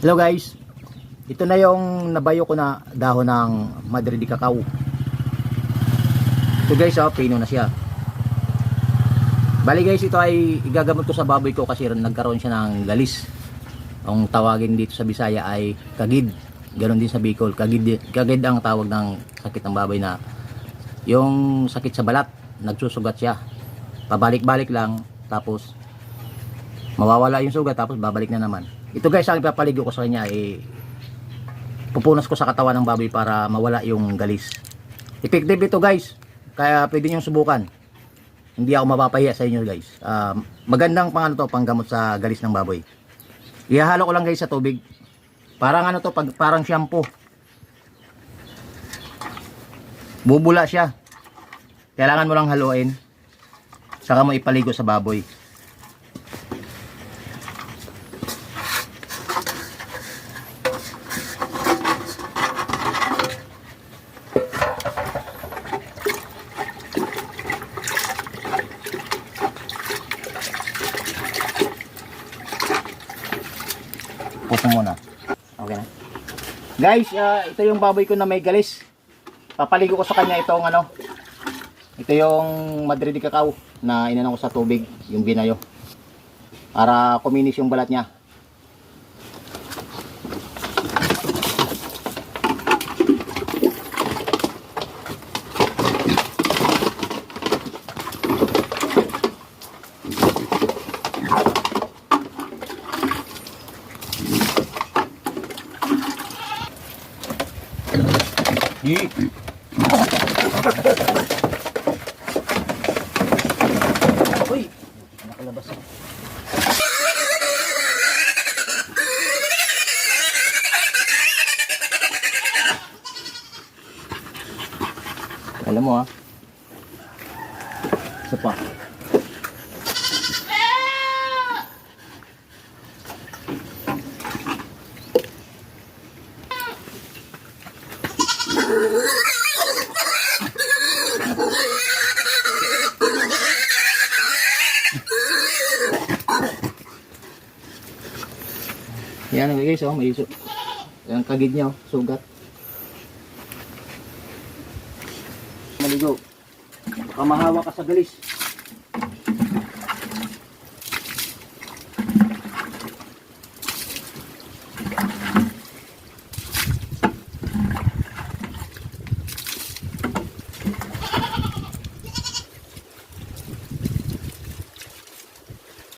Hello guys. Ito na yung nabayo ko na dahon ng Madre de Cacao. Ito guys, oh, pino na siya. Bali guys, ito ay igagamot ko sa baboy ko kasi nagkaroon siya ng galis. Ang tawagin dito sa Bisaya ay kagid. Ganon din sa Bicol. Kagid, kagid ang tawag ng sakit ng baboy na yung sakit sa balat, nagsusugat siya. Pabalik-balik lang, tapos mawawala yung sugat, tapos babalik na naman. Ito guys, ang ipapaligo ko sa kanya ay pupunas ko sa katawan ng baboy para mawala yung galis. Effective ito guys, kaya pwede nyo subukan. Hindi ako mapapahiya sa inyo guys. Ah, magandang pang ano to, panggamot sa galis ng baboy. Ihahalo ko lang guys sa tubig. Parang ano to, pag, parang shampoo. Bubula siya. Kailangan mo lang haluin. Saka mo ipaligo sa baboy. Puso muna. Okay na. Guys, ah, ito yung baboy ko na may galis. Papaligo ko sa kanya itong ano. Ito yung Madrid Cacao na inano ko sa tubig, yung binayo. Para kuminis yung balat niya. Uy! Nakalabas. Alam mo ah. Isa pa. Yan ang guys, oh, may iso. Yan kagid niya, oh, sugat. Maligo. Baka mahawa ka sa galis.